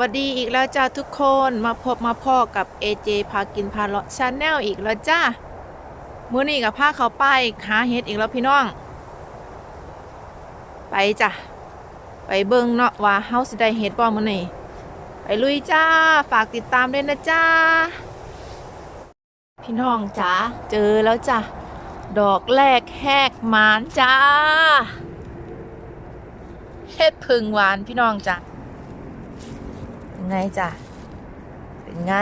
วัสดีอีกแล้วจ้าทุกคนมาพบมาพ่อกับ AJ พากินพาเลาะชาแนลอีกแล้วจ้ามื้อนี้กับพาเขาไปหาเห็ดอีกแล้วพี่น้อง ไปจ้ะไปเบิ่งเนาะว่าเฮาสิได้เห็ดบ่มื้อนี้ไปลุยจ้าฝากติดตามด้วยนะจ้าพี่น้องจ้าเจอแล้วจ้ะดอกแรกแหกหมานจ้าเห็ดพึงหวานพี่น้องจ้ะ เป็นไงจ้ะ เป็นไง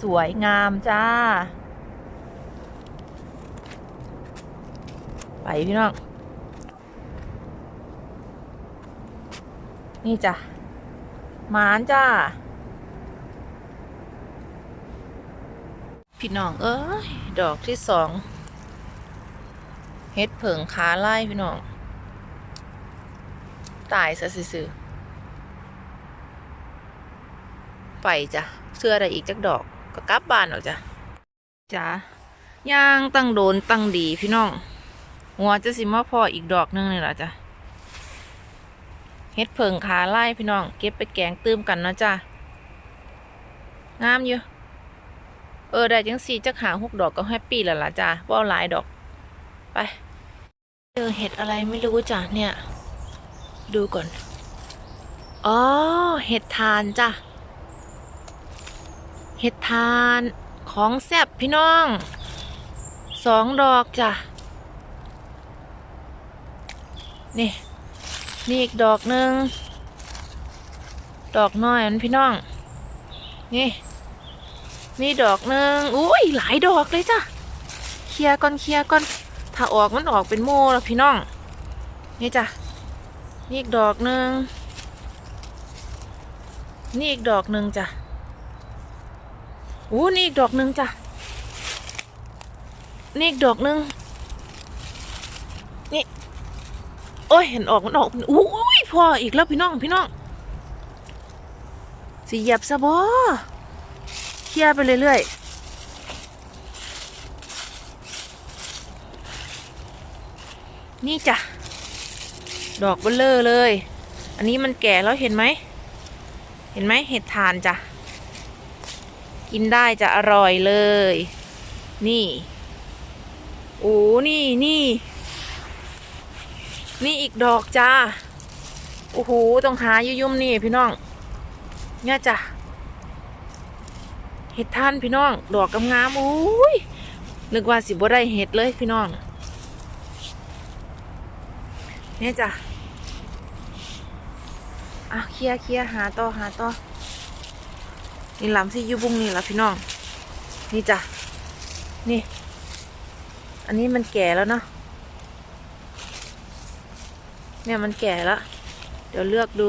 สวยงามจ้า ไปพี่น้อง นี่จ้ะ หมานจ้า พี่น้องเอ้ย ดอกที่สอง เฮ็ดเผิงขาไล่พี่น้อง ตายซะซื่อๆ ไปจ้ะเสื้ออะไรอีกจักดอกก็กลับบ้านออกจ้ะจ้ะย่างตั้งโดนตั้งดีพี่น้องหัวจะสิมาพออีกดอกหนึงนี่ล่ะจ้ะเฮ็ดเพิงขาไล่พี่น้อง เก็บไปแกงตื้มกันนะจ้ะงามอยู่เออได้จังสี่จักหาหกดอกก็แฮปปี้แล้วล่ะจ้ะว่าหลายดอก ไปเจอเห็ดอะไรไม่รู้จ้ะเนี่ย ดูก่อน อ๋อ เห็ดทานจ้ะ เห็ดทานของแซ่บพี่น้องสองดอกจ้ะ นี่นี่อีกดอกหนึ่งดอกน้อยอันพี่น้อง นี่นี่ดอกหนึ่งอุ้ยหลายดอกเลยจ้ะเคลียก่อนเคลียก่อนถ้าออกมันออกเป็นโมแล้วพี่น้อง นี่จ้ะนี่อีกดอกหนึ่งนี่อีกดอกหนึ่งจ้ะ อู้นี่อีกดอกหนึ่งจ้ะ นี่อีกดอกหนึ่งนี่ โอ้ย เห็นออกมันออกอู้ยพออีกแล้วพี่น้องพี่น้องสิเหยียบซะบ่เคลียไปเรื่อยๆนี่จ้ะ ดอกเบลเลอร์เลย อันนี้มันแก่แล้วเห็นไหม เห็นไหมเห็ดทานจ้ะ กินได้จะอร่อยเลย นี่ โอ้นี่นี่ นี่อีกดอกจ้า โอ้โห ต้องหายุ่มๆนี่พี่น้อง เนี่ยจ้ะ เห็ดท่านพี่น้อง ดอกงามๆอุ้ย นึกว่าสิบ่ได้เห็ดเลยพี่น้อง เนี่ยจ้ะอะเคลียร์เคลียร์หาต่อหาต่อ นี่ลำที่อยูบุ้งนี่ละพี่น้อง นี่จ้ะ นี่ อันนี้มันแก่แล้วเนาะ เนี่ยมันแก่แล้ว เดี๋ยวเลือกดู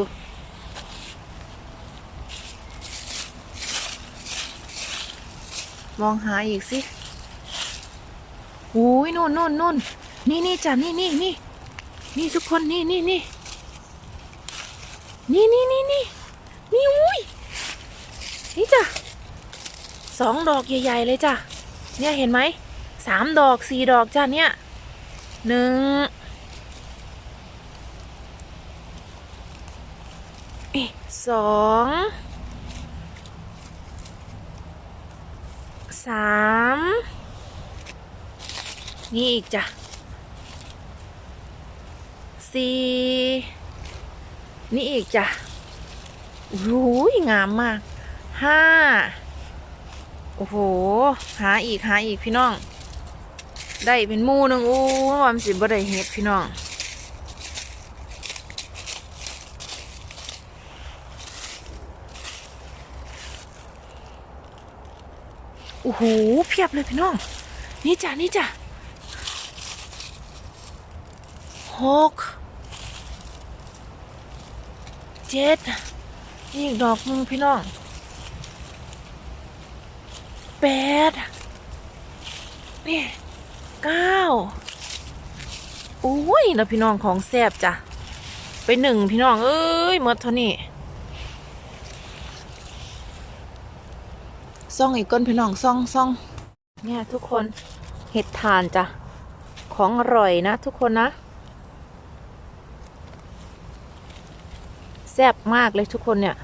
มองหาอีกสิหูยนู่นนู่นนู่นนี่นี่จ้ะ นี่นี่นี่นี่ทุกคน นี่นี่นี่นี่นี่นี่นี่นี่อุ้ย นี่จ้ะสองดอกใหญ่ ๆ เลยจ้ะ เนี่ยเห็นไหมสามดอกสี่ดอกจ้ะเนี่ยหนึ่งเอ๊ะสองสามนี่อีกจ้ะสี่นี่อีกจ้ะโอ้โหงามมาก ห้าโอ้โห หาอีกหาอีกพี่น้อง ได้เป็นมูนึงอู้วามนสิบ่ได้เฮ็ดพี่น้องโอ้โหเพียบเลยพี่น้อง นี่จ้ะนี่จ้ะหกเจ็ดนี่อีกดอกนึงพี่น้อง แปดนี่เก้าโอ้ยนะพี่น้องของแซบจ้ะ ไปหนึ่งพี่น้อง เอ้ยหมดเท่านี้ซ่องอีกก้นพี่น้องซ่องซ่องเนี่ยทุกคนเห็ดทานจ้ะ ของอร่อยนะทุกคนนะ แซซ่บมากเลยทุกคนเนี่ย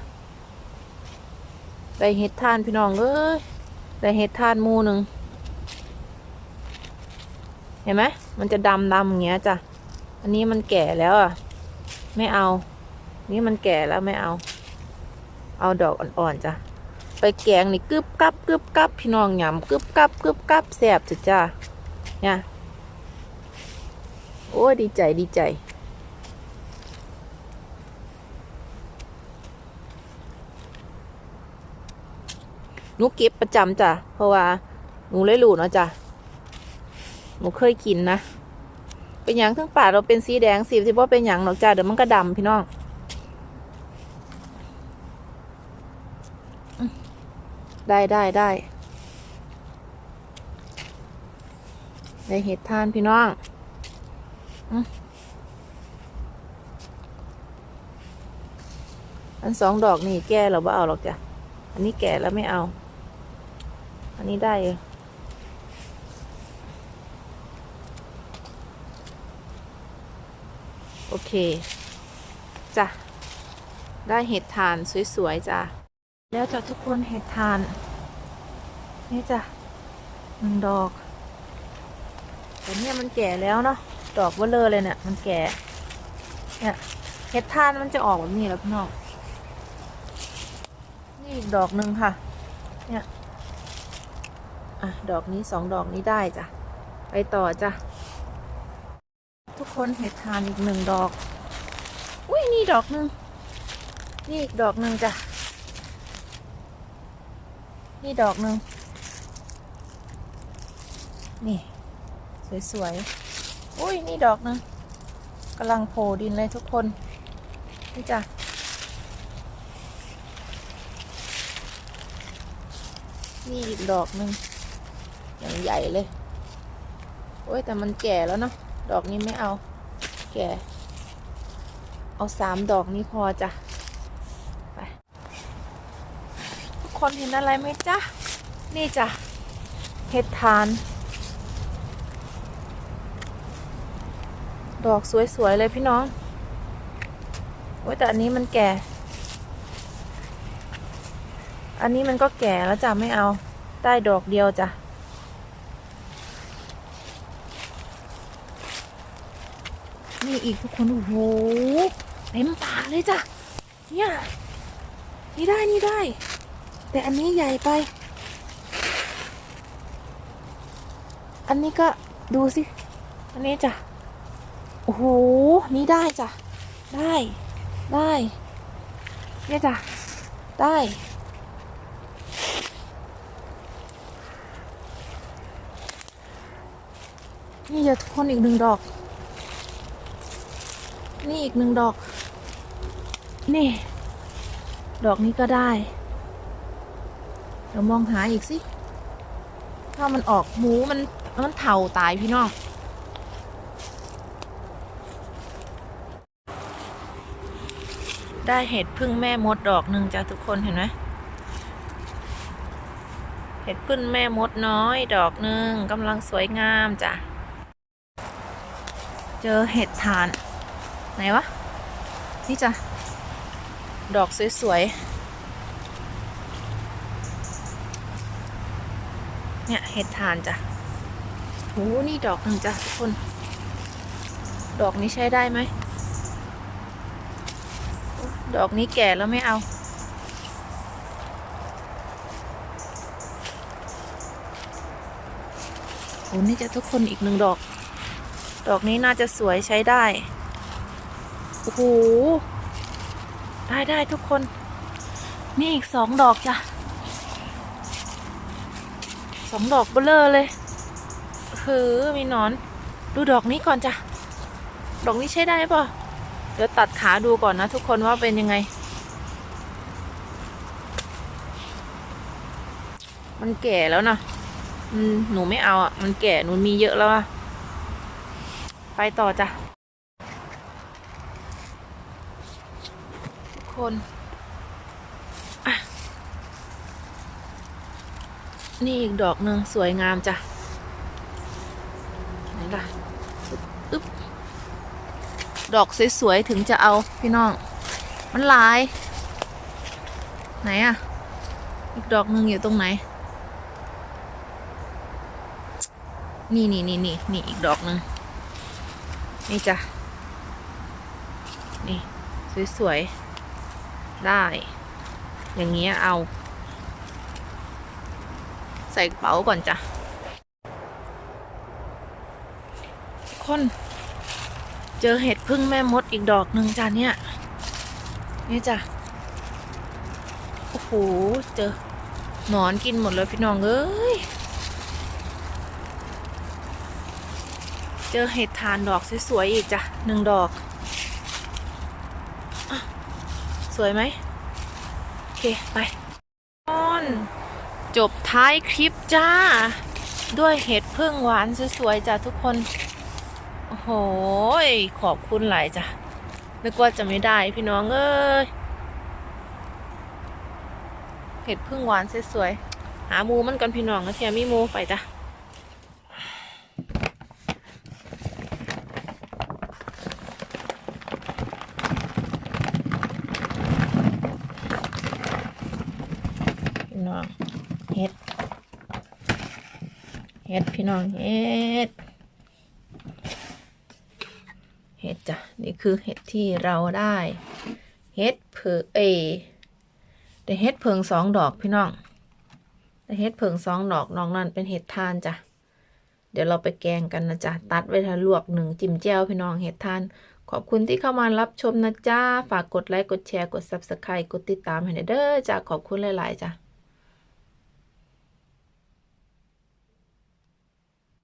ได้เห็ดทานพี่น้องเอ้ย ได้เห็ดทานมูหนึ่งเห็นไหมมันจะดำดำอย่างเงี้ยจ้ะ อันนี้มันแก่แล้วอะ ไม่เอา นี่มันแก่แล้วไม่เอา เอาดอกอ่อนๆจ้ะ ไปแกงนี่กึบกับกึบกับพี่น้องหยำกึบกับกึบกับแซ่บจ้ะจ้าเนี่ยโอ้ดีใจดีใจ หนูเก็บประจำจ้ะเพราะว่าหนูเลยรู้เนาะจ้ะหนูเคยกินนะเป็นหยังทั้งป่าเราเป็นสีแดงสีที่ว่าเป็นหยังหรอกจ้ะเดี๋ยวมันก็ดำพี่น้องได้ได้ได้ได้เห็ดทานพี่น้องอันสองดอกนี่แก่เราไม่เอาหรอกจ้ะอันนี้แก่แล้วไม่เอา อันนี้ได้อยู่โอเคจ้ะได้เห็ดทานสวยๆจ้ะแล้วจ้ะทุกคนเห็ดทาน นี่จ้ะหนึ่งดอกแต่เนี่ยมันแก่แล้วเนาะดอกเบลเลอเลยเนี่ยมันแก่เนี่ยเห็ดทานมันจะออกแบบนี้แล้วพี่น้องนี่อีกดอกหนึ่งค่ะ เนี่ย อะดอกนี้สองดอกนี้ได้จ้ะ ไปต่อจ้ะ ทุกคนเห็ดทานอีกหนึ่งดอก อุ้ยนี่ดอกหนึ่งนี่อีกดอกหนึ่งจ้ะ นี่ดอกหนึ่งนี่ สวยๆ อุ้ยนี่ดอกหนึ่งกำลังโผล่ดินเลยทุกคน นี่จ้ะนี่อีกดอกหนึ่ง อย่างใหญ่เลย โอ้ยแต่มันแก่แล้วเนาะ ดอกนี้ไม่เอา แก่ เอาสามดอกนี้พอจ้ะ ไป ทุกคนเห็นอะไรไหมจ๊ะ นี่จ้ะ เห็ดทาน ดอกสวย ๆ เลยพี่น้อง โอ้ยแต่อันนี้มันแก่ อันนี้มันก็แก่แล้วจ้ะ ไม่เอา ได้ดอกเดียวจ้ะ นี่ อีกทุกคน โอ้โหเต็มป่าเลยจ้ะ เนี่ย นี่ได้นี่ได้ แต่อันนี้ใหญ่ไป อันนี้ก็ดูสิ อันนี้จ้ะ โอ้โห นี่ได้จ้ะ ได้ ได้ เนี่ยจ้ะ ได้นี่จะทุกคนอีกหนึ่งดอก นี่อีกหนึ่งดอก นี่ ดอกนี้ก็ได้ เดี๋ยวมองหาอีกสิ ถ้ามันออกหมูมันมันเถ่าตายพี่น้องได้เห็ดพึ่งแม่มดดอกหนึ่งจ้ะทุกคนเห็นไหมเห็ดพึ่งแม่มดน้อยดอกหนึ่งกำลังสวยงามจ้ะ เจอเห็ดทาน ไหนวะ นี่จ้ะ ดอกสวยๆ เนี่ยเห็ดทานจ้ะโหนี่ดอกหนึ่งจ้ะทุกคน ดอกนี้ใช้ได้ไหม ดอกนี้แก่แล้วไม่เอาโอ้นี่จะทุกคนอีกหนึ่งดอก ดอกนี้น่าจะสวยใช้ได้ อ้โหได้ได้ทุกคน นี่อีกสองดอกจ้ะสองดอกเบลอเลยคือมีหนอน ดูดอกนี้ก่อนจ้ะ ดอกนี้ใช้ได้ป่ะเดี๋ยวตัดขาดูก่อนนะทุกคนว่าเป็นยังไง มันแก่แล้วนะอืมหนูไม่เอาอะ มันแก่หนูมีเยอะแล้วอะ ไปต่อจ้ะ ทุก คนนี่อีกดอกหนึ่งสวยงามจ้ะไหนล่ะอึ๊บดอกสวยๆถึงจะเอาพี่น้อง มันลาย ไหนอะอีกดอกหนึ่งอยู่ตรงไหน นี่นี่นี่นี่นี่อีกดอกหนึ่งนี่จ้ะ นี่ สวยๆ ได้ อย่างเงี้ยเอา ใส่กระเป๋าก่อนจ้ะคน เจอเห็ดพึ่งแม่มดอีกดอกหนึ่งจ้ะเนี่ยนี่จ้ะโอ้โหเจอหนอนกินหมดเลยพี่น้องเอ้ยเจอเห็ดทานดอกสวยๆอีกจ้ะหนึ่งดอกอะ สวยไหมโอเค ไปออนจบท้ายคลิปจ้า ด้วยเห็ดพึ่งหวานสวยๆจ้ะทุกคน โอ้โห ขอบคุณหลายจ้ะนึกว่าจะไม่ได้พี่น้องเอ้ยเห็ดพึ่งหวานสวยๆหามูมันกันพี่น้องนะเทียมีมูไปจ้ะ พี่น้องเห็ด เห็ด พี่น้องเห็ด เห็ดจ้ะ นี่คือเห็ดที่เราได้ เห็ดเผือเอได้เห็ดเพิงสองดอกพี่น้องได้เห็ดเพิงสองดอกนอกนั้นเป็นเห็ดทานจ้ะ เดี๋ยวเราไปแกงกันนะจ๊ะ ตัดไว้ทาลวกหนึ่งจิ้มแจ่วพี่น้องเห็ดทาน ขอบคุณที่เข้ามารับชมนะจ๊ะฝากกดไลค์ กดแชร์ กด subscribe กดติดตามให้หน่อยเด้อจ้ะขอบคุณหลาย ๆ จ้ะ